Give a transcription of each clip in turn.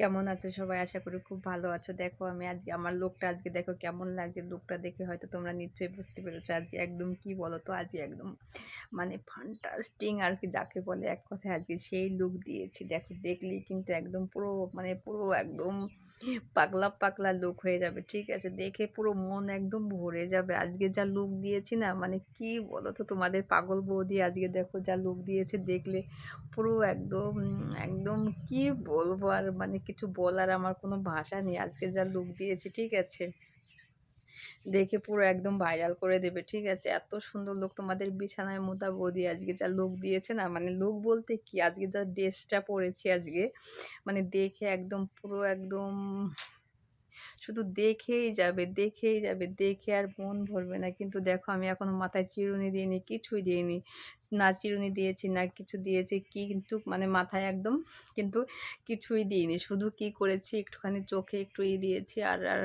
কেমন আছো? সবাই আশা করি খুব ভালো আছো। দেখো, আমি আজকে, আমার লোকটা আজকে দেখো কেমন লাগছে? লোকটা দেখে হয়তো তোমরা নিশ্চয়ই বুঝতে পেরেছ আজকে একদম কি বলো তো আজকে একদম মানে ফান্টাস্টিং আর কি যাকে বলে এক কথায় আজকে সেই লুক দিয়েছি। দেখো, দেখলেই কিন্তু একদম পুরো মানে পুরো একদম পাগলা পাগলা লুক হয়ে যাবে, ঠিক আছে? দেখে পুরো মন একদম ভরে যাবে। আজকে যা লুক দিয়েছি না মানে কি বলো তো তোমাদের পাগল বৌদি আজকে দেখো যা লুক দিয়েছে, দেখলে পুরো একদম একদম কি বলব আর মানে কিছু বলার আমার কোনো ভাষা নেই। আজকে যা লুক দিয়েছি, ঠিক আছে? দেখে পুরো একদম ভাইরাল করে দেবে, ঠিক আছে? এত সুন্দর লোক তোমাদের বিছানায় মোতা বৌদি আজকে যা লোক দিয়েছে না মানে লোক বলতে কি? আজকে যা ড্রেসটা পরেছি আজকে মানে দেখে একদম পুরো একদম শুধু দেখেই যাবে দেখেই যাবে, দেখে আর মন ভরবে না। কিন্তু দেখো আমি এখনও মাথায় চিরুনি দিইনি, কিছুই দিইনি। না চিরুনি দিয়েছি, না কিছু দিয়েছি, কিন্তু মানে মাথায় একদম কিন্তু কিছুই দিইনি। শুধু কি করেছি, একটুখানি চোখে একটু ই দিয়েছি আর আর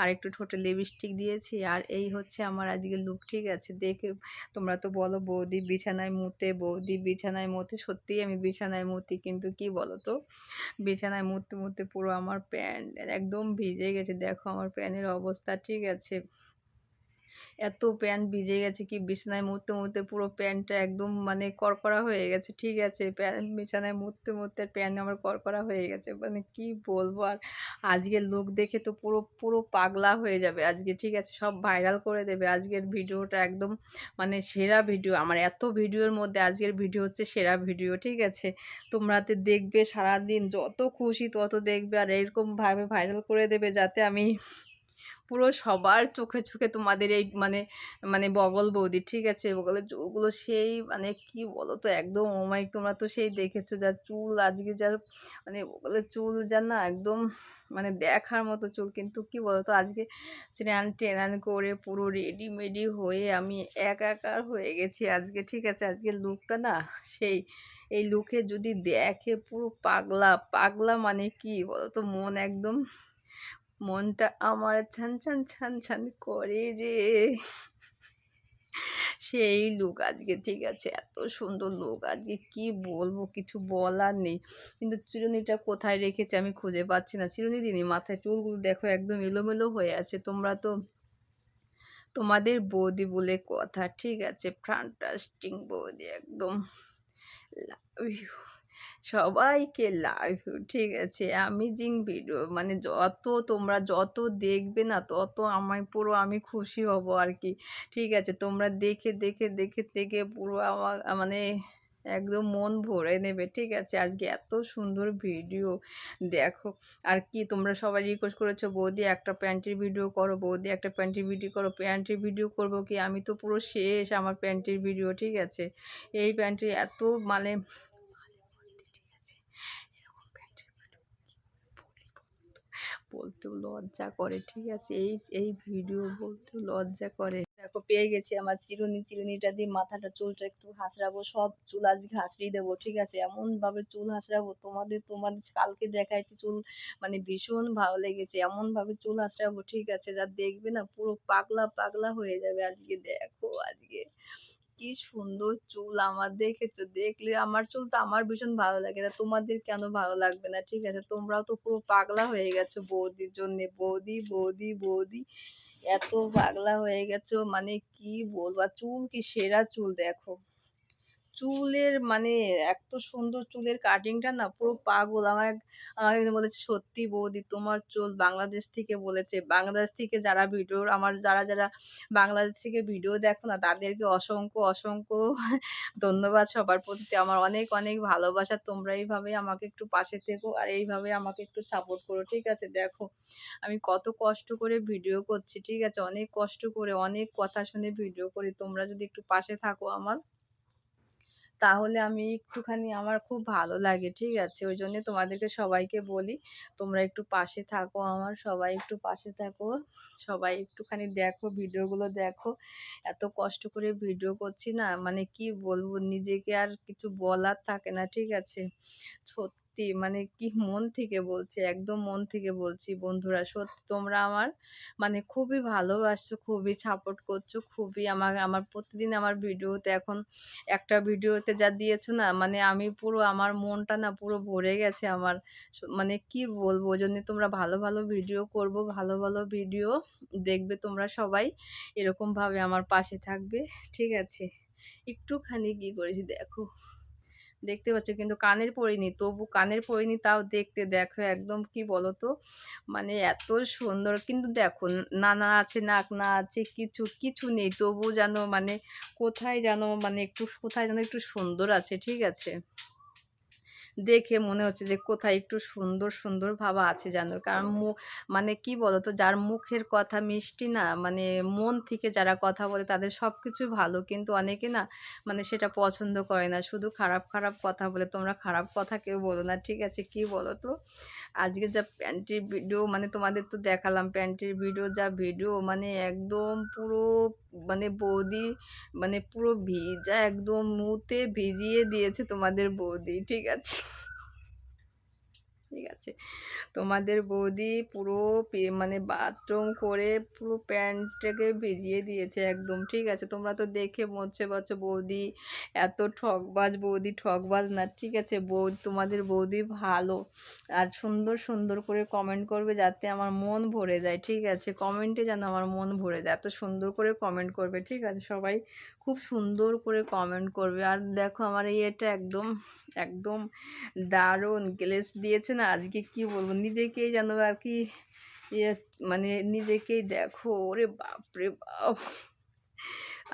আর একটু ঠোঁটে লিপস্টিক দিয়েছি। আর এই হচ্ছে আমার আজকে লুক ঠিক আছে? দেখে তোমরা তো বলো, বৌদি বিছানায় মুতে, বৌদি বিছানায় মতে, সত্যিই আমি বিছানায় মুতি, কিন্তু কি বলো তো বিছানায় মুততে মুততে পুরো আমার প্যান্ট একদম ভিজে গেছে। দেখো আমার প্যানের অবস্থা, ঠিক আছে? এত প্যান্ট ভিজে গেছে কি বিছানায় মুড়তে মুড়তে পুরো প্যান্টটা একদম মানে করকরা হয়ে গেছে, ঠিক আছে? প্যান্ট বিছানায় মুড়তে মুড়তে প্যান্ট আমার করকরা হয়ে গেছে মানে কি বলব? আর আজকের লুক দেখে তো পুরো পুরো পাগলা হয়ে যাবে আজকে, ঠিক আছে? সব ভাইরাল করে দেবে আজকের ভিডিওটা একদম মানে সেরা ভিডিও। আমার এত ভিডিওর মধ্যে আজকের ভিডিও হচ্ছে সেরা ভিডিও, ঠিক আছে? তোমরাতে দেখবে সারাদিন যত খুশি তত দেখবে, আর এরকমভাবে ভাইরাল করে দেবে যাতে আমি পুরো সবার চোখে চোখে তোমাদের এই মানে মানে বগল বৌদি, ঠিক আছে? বগলের চুলগুলো সেই মানে কি বলো তো একদম ওমাই তোমরা তো সেই দেখেছ যা চুল, আজকে যা মানে বগলের চুল যা না একদম মানে দেখার মতো চুল, কিন্তু কি বলতো আজকে স্নান টেনান করে পুরো রেডি মেডি হয়ে আমি এক একার হয়ে গেছি আজকে, ঠিক আছে? আজকে লুকটা না সেই, এই লুকে যদি দেখে পুরো পাগলা পাগলা মানে কি বলতো মন একদম মনটা আমার ছান ছান ছান ছান করে রে। সেই লুক আজকে ঠিক আছে, এত সুন্দর লুক আজকে কি বলব কিছু বলার নেই। কিন্তু চিরুনিটা কোথায় রেখেছে আমি খুঁজে পাচ্ছি না। চিরুনি দিনই মাথায় চুলগুলো দেখো একদম এলোমেলো হয়ে আছে। তোমরা তো তোমাদের বৌদি বলে কথা, ঠিক আছে? ফ্রান্টাস্টিং বৌদি, একদম লাভ ইউ সবাইকে লাভ ইউ ঠিক আছে? অ্যামেজিং ভিডিও মানে যত তোমরা যত দেখবে না, তত আমার পুরো আমি খুশি হব আর কি ঠিক আছে? তোমরা দেখে দেখে দেখে দেখে পুরো আমার মানে একদম মন ভরে নেবে। ঠিক আছে? আজকে এত সুন্দর ভিডিও দেখো। আর কি তোমরা সবাই রিকোয়েস্ট করেছ, বৌদি একটা প্যান্টের ভিডিও করো, বৌদি একটা প্যান্টের ভিডিও করো প্যান্টের ভিডিও করব কি? আমি তো পুরো শেষ আমার প্যান্টের ভিডিও ঠিক আছে? এই প্যান্টের এত মানে বলতেও লজ্জা করে, ঠিক আছে? এই এই ভিডিও বলতেও লজ্জা করে। দেখো, পেয়ে গেছি আমার চিরুনি, চিরুনিটা দিয়ে মাথাটা, চুলটা একটু হাসড়াবো, সব চুল আজকে হাসড়িয়ে দেবো, ঠিক আছে? এমনভাবে চুল হাসড়াবো, তোমাদের তোমাদের কালকে দেখাইছি চুল মানে ভীষণ ভালো লেগেছে। এমনভাবে চুল হাসড়াবো, ঠিক আছে? যা দেখবে না, পুরো পাগলা পাগলা হয়ে যাবে আজকে, দেখো আজকে। কি সুন্দর চুল আমার দেখেছ? দেখলে আমার চুল তো আমার ভীষণ ভালো লাগে না। তোমাদের কেন ভালো লাগবে না? ঠিক আছে, তোমরাও তো পুরো পাগলা হয়ে গেছো বৌদির জন্যে। বৌদি বৌদি বৌদি, এত পাগলা হয়ে গেছো। মানে কি বলব? চুল কি সেরা চুল দেখো। চুলের মানে এত সুন্দর চুলের কাটিংটা না পুরো পাগল। আমার আমাকে বলেছে, সত্যি বৌদি, তোমার চুল বাংলাদেশ থেকে বলেছে। বাংলাদেশ থেকে যারা ভিডিও আমার যারা যারা বাংলাদেশ থেকে ভিডিও দেখো না, তাদেরকে অসংখ্য অসংখ্য ধন্যবাদ সবার প্রতি। আমার অনেক অনেক ভালোবাসা। তোমরা এইভাবে আমাকে একটু পাশে থেকো আর এইভাবে আমাকে একটু সাপোর্ট করো, ঠিক আছে? দেখো, আমি কত কষ্ট করে ভিডিও করছি, ঠিক আছে? অনেক কষ্ট করে, অনেক কথা শুনে ভিডিও করি। তোমরা যদি একটু পাশে থাকো আমার। তাহলে আমি একটুখানি আমার খুব ভালো লাগে, ঠিক আছে? ওই জন্যে তোমাদেরকে সবাইকে বলি, তোমরা একটু পাশে থাকো আমার, সবাই একটু পাশে থাকো, সবাই একটুখানি দেখো, ভিডিওগুলো দেখো। এত কষ্ট করে ভিডিও করছি না মানে কি বলব, নিজেকে আর কিছু বলার থাকে না, ঠিক আছে? সত্যি মানে কি মন থেকে বলছি, একদম মন থেকে বলছি বন্ধুরা সত্যি তোমরা আমার মানে খুবই ভালোবাসছো, খুবই সাপোর্ট করছ, খুবই আমার আমার প্রতিদিন আমার ভিডিওতে এখন একটা ভিডিওতে যা দিয়েছ না মানে আমি পুরো আমার মনটা না পুরো ভরে গেছে আমার মানে কি বলব ওজন্য তোমরা ভালো, ভালো ভিডিও করব, ভালো, ভালো ভিডিও দেখবে তোমরা সবাই। এরকমভাবে আমার পাশে থাকবে। ঠিক আছে? একটুখানি কি করেছি দেখো। দেখতে পাচ্ছ কিন্তু কানের পরিনি তবু কানের পরিনি তাও দেখতে দেখো একদম কি তো মানে এত সুন্দর। কিন্তু দেখো, নানা আছে নাক না আছে, কিছু কিছু নেই। তবু যেন মানে কোথায় যেন মানে একটু, কোথায় যেন একটু সুন্দর আছে, ঠিক আছে? দেখে মনে হচ্ছে যে কোথায় একটু সুন্দর সুন্দর ভাবা আছে জানো কারণ মানে কি বলো তো যার মুখের কথা মিষ্টি না মানে মন থেকে যারা কথা বলে তাদের সব কিছু ভালো। কিন্তু অনেকে না মানে সেটা পছন্দ করে না। শুধু খারাপ খারাপ কথা বলে তোমরা খারাপ কথা কেউ বলো না। ঠিক আছে, কি বলো তো আজকে যা প্যান্টির ভিডিও মানে তোমাদের তো দেখালাম প্যান্টির ভিডিও, যা ভিডিও মানে একদম পুরো মানে বৌদি মানে পুরো ভিজা, একদম মুতে ভিজিয়ে দিয়েছে তোমাদের বৌদি, ঠিক আছে? ঠিক আছে। তোমাদের বৌদি পুরো মানে বাথরুম করে পুরো প্যান্টটাকে ভিজিয়ে দিয়েছে একদম, ঠিক আছে? তোমরা তো দেখে মরছে বলছো, বৌদি এত ঠকবাজ, বৌদি ঠকবাজ না, ঠিক আছে? বৌ, তোমাদের বৌদি ভালো। আর সুন্দর সুন্দর করে কমেন্ট করবে যাতে আমার মন ভরে যায়, ঠিক আছে? কমেন্টে যেন আমার মন ভরে যায়, এত সুন্দর করে কমেন্ট করবে, ঠিক আছে? সবাই খুব সুন্দর করে কমেন্ট করবে। আর দেখো আমার এই এটা একদম একদম দারুণ। গ্লেস দিয়েছে না, আজকে কি বলব? নিজেকেই যেন আর কি ইয়ে মানে নিজেকেই দেখো, ওরে বাপরে বাপ।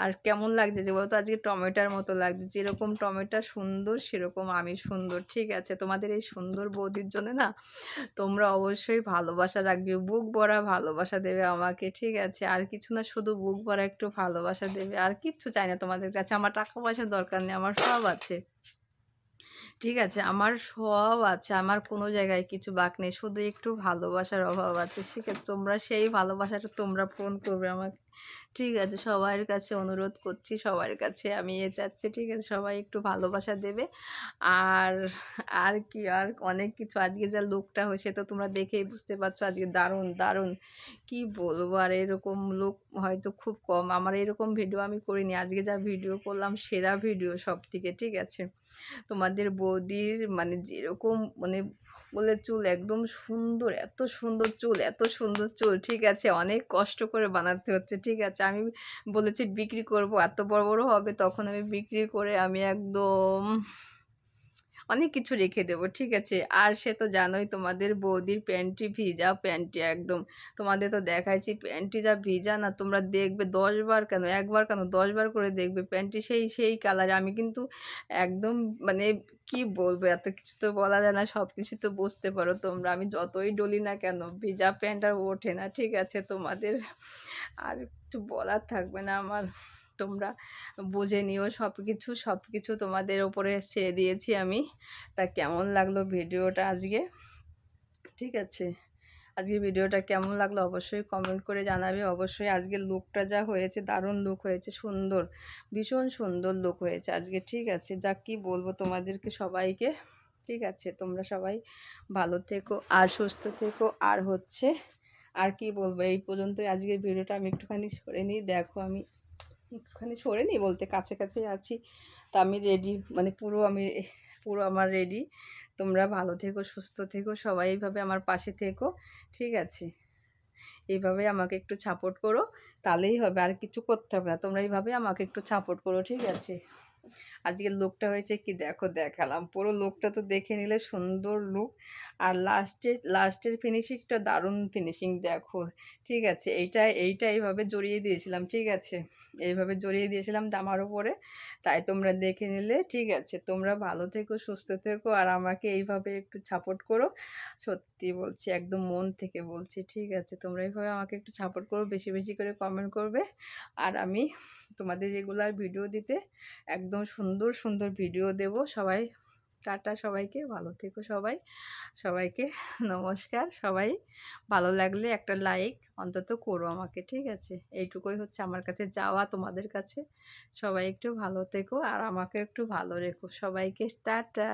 আর কেমন লাগছে যে বলতো, আজকে টমেটোর মতো লাগছে। যেরকম টমেটো সুন্দর, সেরকম আমি সুন্দর, ঠিক আছে? তোমাদের এই সুন্দর বৌদির জন্য না, তোমরা অবশ্যই ভালোবাসা রাখবে। বুক ভরা ভালোবাসা দেবে আমাকে, ঠিক আছে? আর কিছু না, শুধু বুক ভরা একটু ভালোবাসা দেবে। আর কিচ্ছু চাই না তোমাদের কাছে। আমার টাকা পয়সার দরকার নেই, আমার সব আছে। ঠিক আছে, আমার সব আছে, আমার কোনো জায়গায় কিছু বাক নেই, শুধু একটু ভালোবাসার অভাব আছে, ঠিক আছে? তোমরা সেই ভালোবাসাটা তোমরা ফোন করবে আমাকে। ঠিক আছে, সবার কাছে অনুরোধ করছি, সবার কাছে আমি এ চাচ্ছি ঠিক আছে, সবাই একটু ভালোবাসা দেবে। আর আর কি, আর অনেক কিছু, আজকে যা লোকটা হয়েছে তো তোমরা দেখেই বুঝতে পারছ, আজকে দারুণ দারুণ। কি বলব, আর এরকম লোক হয়তো খুব কম, আমার এরকম ভিডিও আমি করিনি, আজকে যা ভিডিও করলাম, সেরা ভিডিও সব থেকে ঠিক আছে। তোমাদের বৌদির মানে যেরকম মানে বলে চুল একদম সুন্দর, এত সুন্দর চুল, এত সুন্দর চুল, ঠিক আছে? অনেক কষ্ট করে বানাতে হচ্ছে, ঠিক আছে? আমি বলেছি বিক্রি করব, এত বড় বড় হবে, তখন আমি বিক্রি করে আমি একদম অনেক কিছু রেখে দেবো, ঠিক আছে? আর সে তো জানোই তোমাদের বৌদির প্যান্টটি ভিজা প্যান্টটি একদম। তোমাদের তো দেখাইছি, প্যান্টটি যা ভিজা না, তোমরা দেখবে দশবার কেন, একবার কেন, দশবার করে দেখবে প্যান্টটি সেই সেই কালারে আমি কিন্তু একদম মানে কি বলব, এত কিছু তো বলা যায় না সব কিছু তো বুঝতে পারো তোমরা। আমি যতই ডলি না কেন, ভিজা প্যান্ট আর ওঠে না, ঠিক আছে? তোমাদের আর একটু বলার থাকবে না আমার। তোমরা বুঝে নিও সব কিছু সব কিছু তোমাদের ওপরে ছেড়ে দিয়েছি আমি। তা কেমন লাগল ভিডিওটা আজকে? ঠিক আছে। আজকে ভিডিওটা কেমন লাগল অবশ্যই কমেন্ট করে জানাবে। অবশ্যই আজকে লুকটা যা হয়েছে, দারুণ লুক হয়েছে, সুন্দর, ভীষণ সুন্দর লুক হয়েছে আজকে। ঠিক আছে যা কি বলব তোমাদেরকে সবাইকে। ঠিক আছে, তোমরা সবাই ভালো থেকো আর সুস্থ থেকো আর হচ্ছে, আর কি বলব? এই পর্যন্তই আজকের ভিডিওটা আমি একটুখানি সরে নিই। দেখো আমি একটুখানি সরে নিই বলতে কাছে কাছে আছি। তা আমি রেডি মানে পুরো আমি, পুরো আমার রেডি তোমরা ভালো থেকো, সুস্থ থেকো, সবাই এইভাবে আমার পাশে থেকো, ঠিক আছে? এইভাবে আমাকে একটু সাপোর্ট করো, তাহলেই হবে, আর কিছু করতে হবে না। তোমরা এইভাবে আমাকে একটু সাপোর্ট করো, ঠিক আছে? আজকের লুকটা হয়েছে কি? দেখো, দেখালাম। পুরো লুকটা তো দেখে নিলে সুন্দর লুক আর লাস্টের লাস্টের ফিনিশিংটা দারুণ ফিনিশিং দেখো। ঠিক আছে, এইটা এইটা এইভাবে জড়িয়ে দিয়েছিলাম, ঠিক আছে? এইভাবে জড়িয়ে দিয়েছিলাম দামার উপরে, তাই তোমরা দেখে নিলে, ঠিক আছে? তোমরা ভালো থেকো, সুস্থ থেকো, আর আমাকে এইভাবে একটু সাপোর্ট করো। সত্যি বলছি, একদম মন থেকে বলছি, ঠিক আছে? তোমরা এইভাবে আমাকে একটু সাপোর্ট করো, বেশি বেশি করে কমেন্ট করবে। আর আমি তোমাদের রেগুলার ভিডিও দিতে একদম সুন্দর সুন্দর ভিডিও দেব, সবাই টাটা সবাইকে, ভালো থেকো সবাই। সবাইকে নমস্কার, সবাই ভালো লাগলে একটা লাইক অন্তত করো আমাকে, ঠিক আছে? এইটুকুই হচ্ছে আমার কাছে যাওয়া তোমাদের কাছে। সবাই একটু ভালো থেকো আর আমাকে একটু ভালো রেখো। সবাইকে টাটা।